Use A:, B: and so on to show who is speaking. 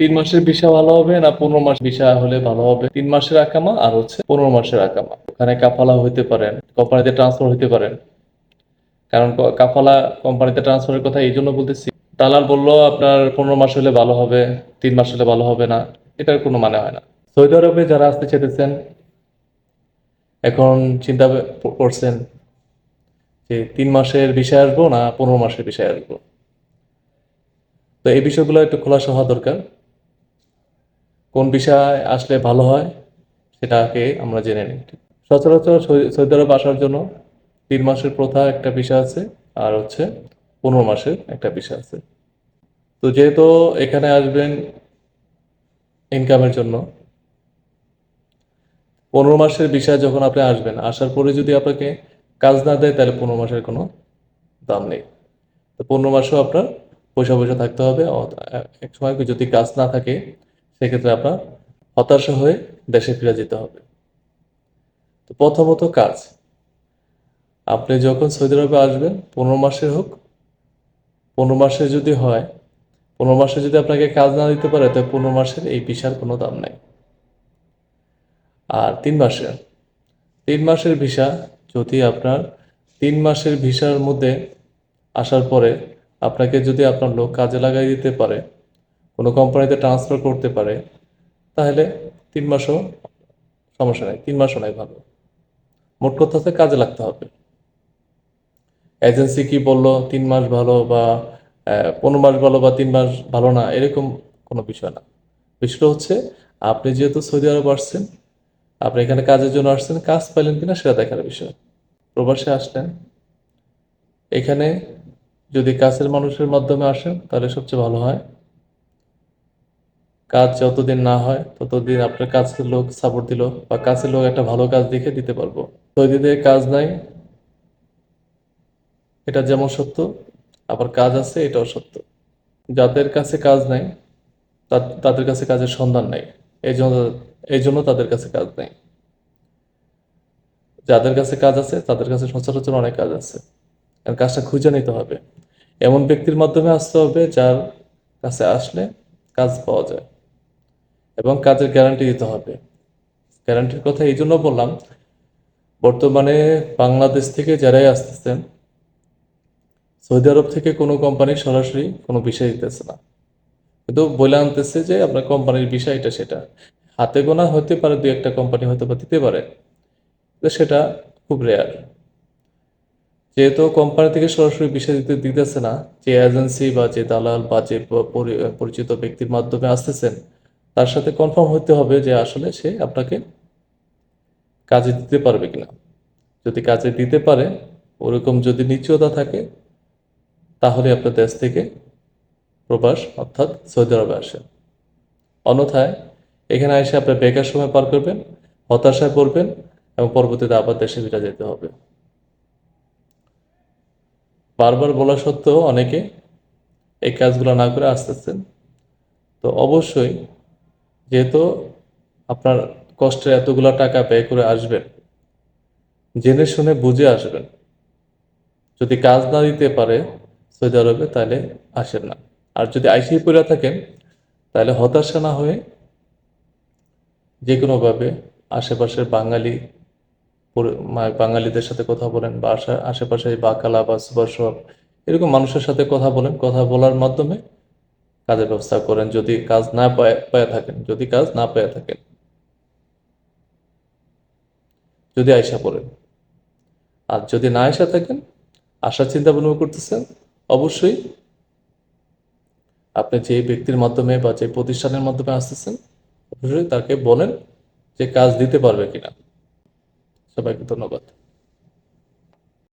A: তিন মাসের ভিসা ভালো হবে না পনেরো মাস ভিসা হলে ভালো হবে? তিন মাসের আকামা আর হচ্ছে পনেরো মাসের আকামা। ওখানে কাফালা হইতে পারেন, কোম্পানিতে ট্রান্সফার হইতে পারেন। কারণ কাফালা কোম্পানিতে ট্রান্সফারের কথা এই জন্য বলতেছি। দালাল বলল, আপনার পনেরো মাস হলে ভালো হবে, তিন মাস হলে ভালো হবে না। এটার কোনো মানে হয় না। সৌদি আরবে যারা আসতে চেতেছেন এখন চিন্তা করছেন যে তিন মাসের বিষয় আসব না পনেরো মাসের বিষয় আসব? তো এই বিষয়গুলো একটু খোলাসা হওয়া দরকার। কোন বিষয় আসলে ভালো হয় সেটাকে আমরা জেনে নিই। সচরাচর সৌদি আরব আসার জন্য তিন মাসের প্রথা একটা বিষয় আছে আর হচ্ছে পনেরো মাসের একটা বিষয় আছে। তো যেহেতু এখানে আসবেন ইনকামের জন্য, পনেরো মাসের বিষয় যখন আপনি আসবেন, আসার পরে যদি আপনাকে কাজ না দেয়, তাহলে পনেরো মাসের কোনো দাম নেই। তো পনেরো মাসেও আপনার পয়সা পয়সা থাকতে হবে এক সময় যদি কাজ না থাকে সেক্ষেত্রে আপনার হতাশা হয়ে দেশে ফিরে যেতে হবে। তো প্রথমত কাজ, আপনি যখন সৌদি আরবে আসবেন, পনেরো মাসের হোক, পনেরো মাসের যদি হয়, পনেরো মাসে যদি আপনাকে কাজ না দিতে পারে, তাহলে পনেরো মাসের এই ভিসার কোনো দাম নাই। আর তিন মাসের তিন মাসের ভিসা যদি আপনার, তিন মাসের ভিসার মধ্যে আসার পরে আপনাকে যদি আপনার লোক কাজে লাগাই দিতে পারে কোনো কোম্পানিতে ট্রান্সফার করতে পারে, তাহলে তিন মাসও সমস্যা নেই, তিন মাসও নাই ভালো। মোট কথা হচ্ছে কাজে লাগতে হবে। এজেন্সি কি বলল, তিন মাস ভালো বা পনেরো মাস ভালো বা তিন মাস ভালো না, এরকম কোনো বিষয় না। বিষয়টা হচ্ছে, আপনি যেহেতু সৌদি আরব আসছেন, আপনি এখানে কাজের জন্য আসছেন, কাজ পাইলেন কিনা সেটা দেখার বিষয়। প্রবাসে আসলেন, এখানে যদি কাছের মানুষের মাধ্যমে আসেন, তাহলে সবচেয়ে ভালো হয়। কাজ যতদিন না হয়, ততদিন আপনার কাছের লোক সাপোর্ট দিল বা কাছের লোক একটা ভালো কাজ দেখে দিতে পারব। সৌদিতে কাজ নাই, এটা যেমন সত্য, আবার কাজ আছে এটাও সত্য। যাদের কাছে কাজ নাই তাদের কাছে কাজের সন্ধান নাই এই জন্য এই জন্য তাদের কাছে কাজ নাই। যাদের কাছে কাজ আছে, তাদের কাছে সচরাচর অনেক কাজ আছে, আর কাজটা খুঁজে নিতে হবে। এমন ব্যক্তির মাধ্যমে আসতে হবে যার কাছে আসলে কাজ পাওয়া যায়। এবং কাজের গ্যারান্টি দিতে হবে। গ্যারান্টির কথা এই জন্য বললাম, বর্তমানে বাংলাদেশ থেকে যারাই আসতেছেন, সৌদি আরব থেকে কোনো কোম্পানি সরাসরি কোনো বিষয় দিতেছে না। কিন্তু বলে আনতেছে যে আপনার কোম্পানির বিষয় এটা সেটা। হাতে গোনা হতে পারে দু একটা কোম্পানি হয়তো বা দিতে পারে। তো সেটা খুব রেয়ার যেহেতু কোম্পানি থেকে সরাসরি বিষয় দিতে দিতেছে না, যে এজেন্সি বা যে দালাল বা যে পরি- পরিচিত ব্যক্তির মাধ্যমে আসতেছেন তার সাথে কনফার্ম হতে হবে যে আসলে সে আপনাকে কাজে দিতে পারবে কিনা। যদি কাজে দিতে পারে, ওরকম যদি নিশ্চয়তা থাকে, তাহলে আপনার দেশ থেকে প্রবাস অর্থাৎ সৌদি আরবে আসেন। অন্যথায়, এখানে এসে আপনার বেকার সময় পার করবেন, হতাশায় পড়বেন এবং পরবর্তীতে আবার দেশে ফিরে যেতে হবে। বারবার বলা সত্ত্বেও অনেকে এই কাজগুলো না করে আসতেছেন। তো অবশ্যই যেহেতু আপনার কষ্টের এতগুলো টাকা ব্যয় করে আসবেন, জেনে শুনে বুঝে আসবেন। যদি কাজ না দিতে পারে সৌদি আরবে, তাহলে আসেন না। আর যদি আইসিই পড়ে থাকেন, তাহলে হতাশা না হয়ে যে কোনোভাবে আশেপাশের বাঙালি বাঙালিদের সাথে কথা বলেন বা আশেপাশে বাকালা বা সুপার এরকম মানুষের সাথে কথা বলেন। কথা বলার মাধ্যমে কাজের ব্যবস্থা করেন, যদি কাজ না পায় থাকেন, যদি কাজ না পেয়ে থাকেন। যদি আয়সা পড়েন। আর যদি না আয়সা থাকেন আসার চিন্তা ভাবনা করতেছেন, অবশ্যই আপনি যে ব্যক্তির মাধ্যমে বা যে প্রতিষ্ঠানের মাধ্যমে আসতেছেন, অবশ্যই তাকে বলেন যে কাজ দিতে পারবে কিনা। সবাইকে ধন্যবাদ।